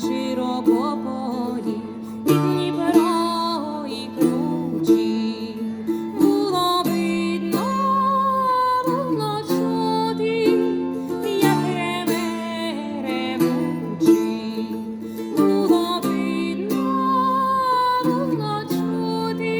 широбополі, Дніпро і кручі, було видно, було чути, як реве-ревучі. Було видно, було чути,